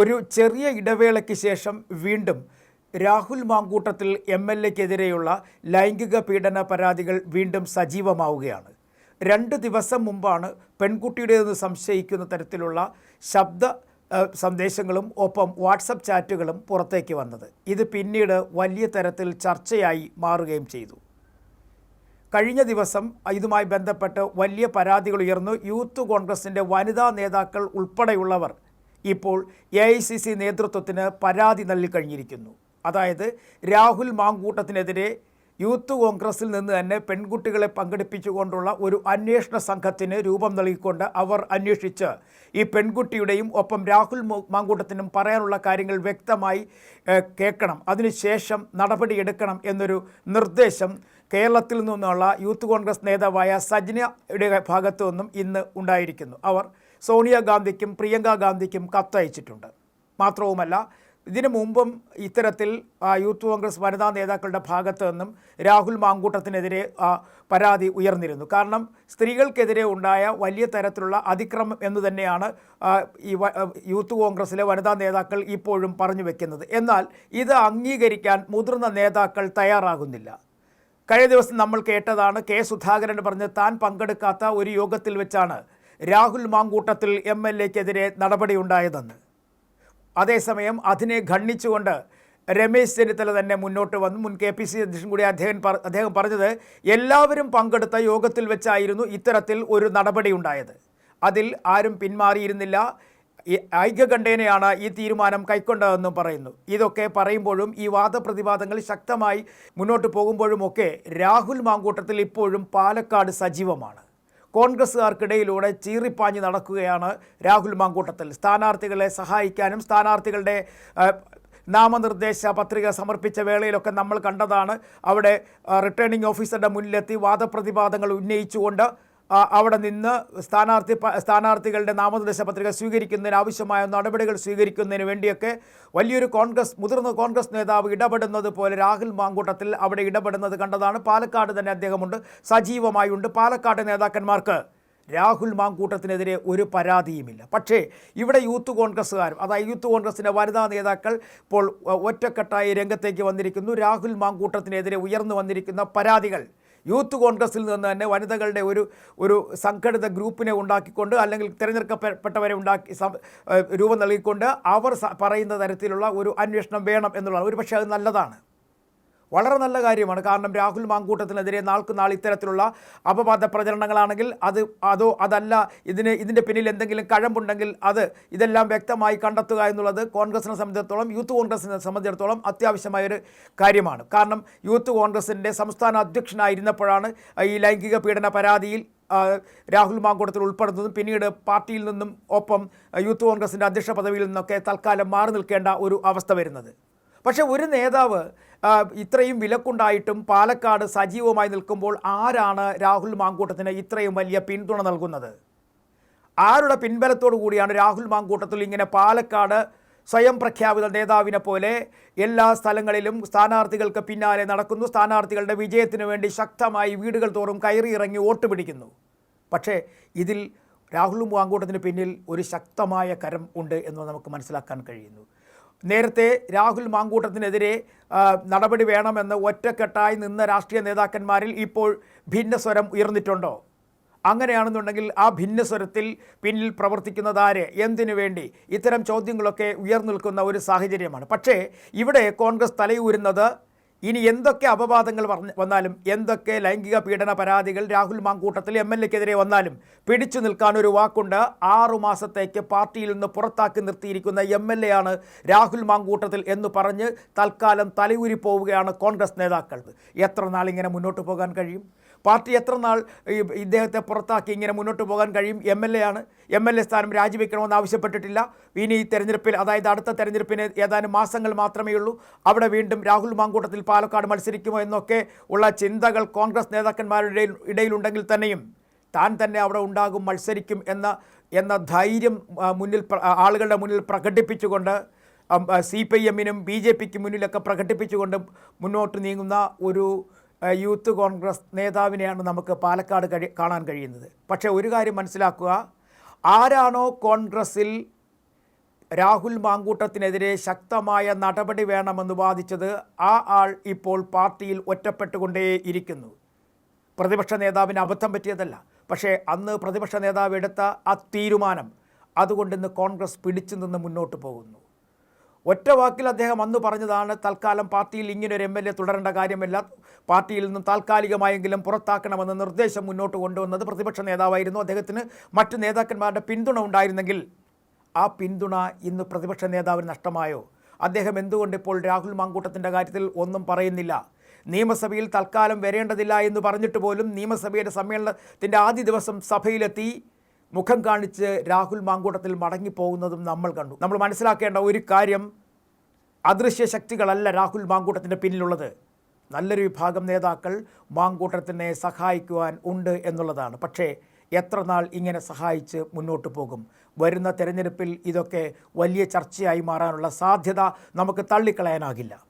ഒരു ചെറിയ ഇടവേളയ്ക്ക് ശേഷം വീണ്ടും രാഹുൽ മാങ്കൂട്ടത്തിൽ എം എൽ എക്കെതിരെയുള്ള ലൈംഗിക പീഡന പരാതികൾ വീണ്ടും സജീവമാവുകയാണ്. രണ്ട് ദിവസം മുമ്പാണ് പെൺകുട്ടിയുടേതെന്ന് സംശയിക്കുന്ന തരത്തിലുള്ള ശബ്ദ സന്ദേശങ്ങളും ഒപ്പം വാട്സപ്പ് ചാറ്റുകളും പുറത്തേക്ക് വന്നത്. ഇത് പിന്നീട് വലിയ തരത്തിൽ ചർച്ചയായി മാറുകയും ചെയ്തു. കഴിഞ്ഞ ദിവസം ഇതുമായി ബന്ധപ്പെട്ട് വലിയ പരാതികൾ ഉയർന്നു. യൂത്ത് കോൺഗ്രസിന്റെ വനിതാ നേതാക്കൾ ഉൾപ്പെടെയുള്ളവർ ഇപ്പോൾ എ ഐ സി സി നേതൃത്വത്തിന് പരാതി നൽകിക്കഴിഞ്ഞിരിക്കുന്നു. അതായത് രാഹുൽ മാങ്കൂട്ടത്തിനെതിരെ യൂത്ത് കോൺഗ്രസിൽ നിന്ന് തന്നെ പെൺകുട്ടികളെ പങ്കെടുപ്പിച്ചുകൊണ്ടുള്ള ഒരു അന്വേഷണ സംഘത്തിന് രൂപം നൽകിക്കൊണ്ട് അവർ അന്വേഷിച്ച് ഈ പെൺകുട്ടിയുടെയും ഒപ്പം രാഹുൽ മാങ്കൂട്ടത്തിനും പറയാനുള്ള കാര്യങ്ങൾ വ്യക്തമായി കേൾക്കണം. അതിനുശേഷം നടപടിയെടുക്കണം എന്നൊരു നിർദ്ദേശം കേരളത്തിൽ നിന്നുള്ള യൂത്ത് കോൺഗ്രസ് നേതാവായ സജ്നയുടെ ഭാഗത്തു നിന്നും ഇന്ന് ഉണ്ടായിരിക്കുന്നു. അവർ സോണിയാഗാന്ധിക്കും പ്രിയങ്ക ഗാന്ധിക്കും കത്തയച്ചിട്ടുണ്ട്. മാത്രവുമല്ല ഇതിനു മുമ്പും ഇത്തരത്തിൽ യൂത്ത് കോൺഗ്രസ് വനിതാ നേതാക്കളുടെ ഭാഗത്തു നിന്നും രാഹുൽ മാങ്കൂട്ടത്തിനെതിരെ പരാതി ഉയർന്നിരുന്നു. കാരണം സ്ത്രീകൾക്കെതിരെ ഉണ്ടായ വലിയ തരത്തിലുള്ള അതിക്രമം എന്ന് തന്നെയാണ് ഈ യൂത്ത് കോൺഗ്രസിലെ വനിതാ നേതാക്കൾ ഇപ്പോഴും പറഞ്ഞു വെക്കുന്നത്. എന്നാൽ ഇത് അംഗീകരിക്കാൻ മുതിർന്ന നേതാക്കൾ തയ്യാറാകുന്നില്ല. കഴിഞ്ഞ ദിവസം നമ്മൾ കേട്ടതാണ് കെ സുധാകരൻ പറഞ്ഞ് താൻ പങ്കെടുക്കാത്ത ഒരു യോഗത്തിൽ വെച്ചാണ് രാഹുൽ മാങ്കൂട്ടത്തിൽ എം എൽ എക്കെതിരെ നടപടിയുണ്ടായതെന്ന്. അതേസമയം അതിനെ ഖണ്ഡിച്ചുകൊണ്ട് രമേശ് ചെന്നിത്തല തന്നെ മുന്നോട്ട് വന്നു മുൻ കെ പി സി അധ്യക്ഷൻ കൂടി അദ്ദേഹം അദ്ദേഹം പറഞ്ഞത് എല്ലാവരും പങ്കെടുത്ത യോഗത്തിൽ വെച്ചായിരുന്നു ഇത്തരത്തിൽ ഒരു നടപടി ഉണ്ടായത്. അതിൽ ആരും പിന്മാറിയിരുന്നില്ല. ഐക്യകണ്ഠേനയാണ് ഈ തീരുമാനം കൈക്കൊണ്ടതെന്നും പറയുന്നു. ഇതൊക്കെ പറയുമ്പോഴും ഈ വാദപ്രതിവാദങ്ങൾ ശക്തമായി മുന്നോട്ട് പോകുമ്പോഴുമൊക്കെ രാഹുൽ മാങ്കൂട്ടത്തിൽ ഇപ്പോഴും പാലക്കാട് സജീവമാണ്. കോൺഗ്രസ്സുകാർക്കിടയിലൂടെ ചീറിപ്പാഞ്ഞ് നടക്കുകയാണ് രാഹുൽ മാങ്കൂട്ടത്തിൽ. സ്ഥാനാർത്ഥികളെ സഹായിക്കാനും സ്ഥാനാർത്ഥികളുടെ നാമനിർദ്ദേശ പത്രിക സമർപ്പിച്ച വേളയിലൊക്കെ നമ്മൾ കണ്ടതാണ്. അവിടെ റിട്ടേണിംഗ് ഓഫീസറുടെ മുന്നിലെത്തി വാദപ്രതിവാദങ്ങൾ ഉന്നയിച്ചുകൊണ്ട് അവിടെ നിന്ന് സ്ഥാനാർത്ഥി സ്ഥാനാർത്ഥികളുടെ നാമനിർദ്ദേശ പത്രിക സ്വീകരിക്കുന്നതിന് ആവശ്യമായ നടപടികൾ സ്വീകരിക്കുന്നതിന് വേണ്ടിയൊക്കെ വലിയൊരു കോൺഗ്രസ് മുതിർന്ന കോൺഗ്രസ് നേതാവ് ഇടപെടുന്നത് പോലെ രാഹുൽ മാങ്കൂട്ടത്തിൽ അവിടെ ഇടപെടുന്നത് കണ്ടതാണ്. പാലക്കാട് തന്നെ അദ്ദേഹമുണ്ട്. സജീവമായുണ്ട്. പാലക്കാട് നേതാക്കന്മാർക്ക് രാഹുൽ മാങ്കൂട്ടത്തിനെതിരെ ഒരു പരാതിയുമില്ല. പക്ഷേ ഇവിടെ യൂത്ത് കോൺഗ്രസ്സുകാരും അതായത് യൂത്ത് കോൺഗ്രസിന്റെ വനിതാ നേതാക്കൾ ഇപ്പോൾ ഒറ്റക്കെട്ടായി രംഗത്തേക്ക് വന്നിരിക്കുന്നു. രാഹുൽ മാങ്കൂട്ടത്തിനെതിരെ ഉയർന്നു വന്നിരിക്കുന്ന പരാതികൾ യൂത്ത് കോൺഗ്രസിൽ നിന്ന് തന്നെ വനിതകളുടെ ഒരു ഒരു സംഘടിത ഗ്രൂപ്പിനെ ഉണ്ടാക്കിക്കൊണ്ട് അല്ലെങ്കിൽ തിരഞ്ഞെടുക്കപ്പെട്ടവരെ ഉണ്ടാക്കി രൂപം നൽകിക്കൊണ്ട് അവർ പറയുന്ന തരത്തിലുള്ള ഒരു അന്വേഷണം വേണം എന്നുള്ളതാണ്. ഒരു പക്ഷേ അത് നല്ലതാണ്. വളരെ നല്ല കാര്യമാണ്. കാരണം രാഹുൽ മാങ്കൂട്ടത്തിനെതിരെ നാൾക്ക് നാൾ ഇത്തരത്തിലുള്ള അപവാദ പ്രചരണങ്ങളാണെങ്കിൽ അത് അതോ അതല്ല ഇതിന് ഇതിന്റെ പിന്നിൽ എന്തെങ്കിലും കഴമ്പുണ്ടെങ്കിൽ അത് ഇതെല്ലാം വ്യക്തമായി കണ്ടെത്തുക എന്നുള്ളത് കോൺഗ്രസിനെ സംബന്ധിച്ചിടത്തോളം യൂത്ത് കോൺഗ്രസിനെ സംബന്ധിച്ചിടത്തോളം അത്യാവശ്യമായ ഒരു കാര്യമാണ്. കാരണം യൂത്ത് കോൺഗ്രസിന്റെ സംസ്ഥാന അധ്യക്ഷനായിരുന്നപ്പോഴാണ് ഈ ലൈംഗിക പീഡന പരാതിയിൽ രാഹുൽ മാങ്കൂട്ടത്തിൽ ഉൾപ്പെടുന്നതും പിന്നീട് പാർട്ടിയിൽ നിന്നും ഒപ്പം യൂത്ത് കോൺഗ്രസിന്റെ അധ്യക്ഷ പദവിയിൽ നിന്നൊക്കെ തൽക്കാലം മാറി നിൽക്കേണ്ട ഒരു അവസ്ഥ വരുന്നത്. പക്ഷേ ഒരു നേതാവ് ഇത്രയും വിലക്കുണ്ടായിട്ടും പാലക്കാട് സജീവമായി നിൽക്കുമ്പോൾ ആരാണ് രാഹുൽ മാങ്കൂട്ടത്തിന് ഇത്രയും വലിയ പിന്തുണ നൽകുന്നത്? ആരുടെ പിൻബലത്തോടു കൂടിയാണ് രാഹുൽ മാങ്കൂട്ടത്തിൽ ഇങ്ങനെ പാലക്കാട് സ്വയം പ്രഖ്യാപിത നേതാവിനെ പോലെ എല്ലാ സ്ഥലങ്ങളിലും സ്ഥാനാർത്ഥികൾക്ക് പിന്നാലെ നടക്കുന്നു. സ്ഥാനാർത്ഥികളുടെ വിജയത്തിനു വേണ്ടി ശക്തമായി വീടുകൾ തോറും കയറി ഇറങ്ങി വോട്ട് പിടിക്കുന്നു. പക്ഷേ ഇതിൽ രാഹുൽ മാങ്കൂട്ടത്തിന് പിന്നിൽ ഒരു ശക്തമായ കരം ഉണ്ട് എന്ന് നമുക്ക് മനസ്സിലാക്കാൻ കഴിയുന്നു. നേരത്തെ രാഹുൽ മാങ്കൂട്ടത്തിനെതിരെ നടപടി വേണമെന്ന് ഒറ്റക്കെട്ടായി നിന്ന രാഷ്ട്രീയ നേതാക്കന്മാരിൽ ഇപ്പോൾ ഭിന്നസ്വരം ഉയർന്നിട്ടുണ്ടോ? അങ്ങനെയാണെന്നുണ്ടെങ്കിൽ ആ ഭിന്നസ്വരത്തിൽ പിന്നിൽ പ്രവർത്തിക്കുന്നതാര്? എന്തിനു വേണ്ടി? ഇത്തരം ചോദ്യങ്ങളൊക്കെ ഉയർന്നു നിൽക്കുന്ന ഒരു സാഹചര്യമാണ്. പക്ഷേ ഇവിടെ കോൺഗ്രസ് തലയൂരുന്നത് ഇനി എന്തൊക്കെ അപവാദങ്ങൾ വന്നാലും എന്തൊക്കെ ലൈംഗിക പീഡന പരാതികൾ രാഹുൽ മാങ്കൂട്ടത്തിൽ എം എൽ എക്കെതിരെ വന്നാലും പിടിച്ചു നിൽക്കാൻ ഒരു വാക്കുണ്ട്. ആറു മാസത്തേക്ക് പാർട്ടിയിൽ നിന്ന് പുറത്താക്കി നിർത്തിയിരിക്കുന്ന എം എൽ എ ആണ് രാഹുൽ മാങ്കൂട്ടത്തിൽ എന്ന് പറഞ്ഞ് തൽക്കാലം തലയൂരി പോവുകയാണ് കോൺഗ്രസ് നേതാക്കൾ. എത്ര നാളിങ്ങനെ മുന്നോട്ട് പോകാൻ കഴിയും? പാർട്ടി എത്ര നാൾ ഇദ്ദേഹത്തെ പുറത്താക്കി ഇങ്ങനെ മുന്നോട്ട് പോകാൻ കഴിയും? എം എൽ എ ആണ്. എം എൽ എ സ്ഥാനം രാജിവെക്കണമെന്ന് ആവശ്യപ്പെട്ടിട്ടില്ല. ഇനി തെരഞ്ഞെടുപ്പിൽ അതായത് അടുത്ത തെരഞ്ഞെടുപ്പിന് ഏതാനും മാസങ്ങൾ മാത്രമേ ഉള്ളൂ. അവിടെ വീണ്ടും രാഹുൽ മാങ്കൂട്ടത്തിൽ പാലക്കാട് മത്സരിക്കുമോ എന്നൊക്കെ ഉള്ള ചിന്തകൾ കോൺഗ്രസ് നേതാക്കന്മാരുടെ ഇടയിലുണ്ടെങ്കിൽ തന്നെയും താൻ തന്നെ അവിടെ ഉണ്ടാകും മത്സരിക്കും എന്ന എന്ന ധൈര്യം മുന്നിൽ ആളുകളുടെ മുന്നിൽ പ്രകടിപ്പിച്ചുകൊണ്ട് സി പി എമ്മിനും ബി ജെ പിക്ക് മുന്നിലൊക്കെ പ്രകടിപ്പിച്ചുകൊണ്ട് മുന്നോട്ട് നീങ്ങുന്ന ഒരു യൂത്ത് കോൺഗ്രസ് നേതാവിനെയാണ് നമുക്ക് പാലക്കാട് കഴി കാണാൻ കഴിയുന്നത്. പക്ഷേ ഒരു കാര്യം മനസ്സിലാക്കുക. ആരാണോ കോൺഗ്രസിൽ രാഹുൽ മാങ്കൂട്ടത്തിനെതിരെ ശക്തമായ നടപടി വേണമെന്ന് വാദിച്ചത് ആ ആൾ ഇപ്പോൾ പാർട്ടിയിൽ ഒറ്റപ്പെട്ടുകൊണ്ടേ ഇരിക്കുന്നു. പ്രതിപക്ഷ നേതാവിന് അബദ്ധം പറ്റിയതല്ല. പക്ഷേ അന്ന് പ്രതിപക്ഷ നേതാവ് എടുത്ത ആ തീരുമാനം അതുകൊണ്ട് ഇന്ന് കോൺഗ്രസ് പിടിച്ചു നിന്ന് മുന്നോട്ട് പോകുന്നു. ഒറ്റ വാക്കിൽ അദ്ദേഹം അന്ന് പറഞ്ഞതാണ് തൽക്കാലം പാർട്ടിയിൽ ഇങ്ങനൊരു എം എൽ എ തുടരേണ്ട കാര്യമില്ല. പാർട്ടിയിൽ നിന്നും താൽക്കാലികമായെങ്കിലും പുറത്താക്കണമെന്ന നിർദ്ദേശം മുന്നോട്ട് കൊണ്ടുവന്നത് പ്രതിപക്ഷ നേതാവായിരുന്നു. അദ്ദേഹത്തിന് മറ്റ് നേതാക്കന്മാരുടെ പിന്തുണ ഉണ്ടായിരുന്നെങ്കിൽ ആ പിന്തുണ ഇന്ന് പ്രതിപക്ഷ നേതാവിന് നഷ്ടമായോ? അദ്ദേഹം എന്തുകൊണ്ട് ഇപ്പോൾ രാഹുൽ മാങ്കൂട്ടത്തിന്റെ കാര്യത്തിൽ ഒന്നും പറയുന്നില്ല? നിയമസഭയിൽ തൽക്കാലം വരേണ്ടതില്ല എന്ന് പറഞ്ഞിട്ട് പോലും നിയമസഭയുടെ സമ്മേളനത്തിന്റെ ആദ്യ ദിവസം സഭയിലെത്തി മുഖം കാണിച്ച് രാഹുൽ മാങ്കൂട്ടത്തിൽ മടങ്ങിപ്പോകുന്നതും നമ്മൾ കണ്ടു. നമ്മൾ മനസ്സിലാക്കേണ്ട ഒരു കാര്യം അദൃശ്യ ശക്തികളല്ല രാഹുൽ മാങ്കൂട്ടത്തിന്റെ പിന്നിലുള്ളത്. നല്ലൊരു വിഭാഗം നേതാക്കൾ മാങ്കൂട്ടത്തിനെ സഹായിക്കുവാൻ ഉണ്ട് എന്നുള്ളതാണ്. പക്ഷേ എത്ര നാൾ ഇങ്ങനെ സഹായിച്ച് മുന്നോട്ട് പോകും? വരുന്ന തെരഞ്ഞെടുപ്പിൽ ഇതൊക്കെ വലിയ ചർച്ചയായി മാറാനുള്ള സാധ്യത നമുക്ക് തള്ളിക്കളയാനാകില്ല.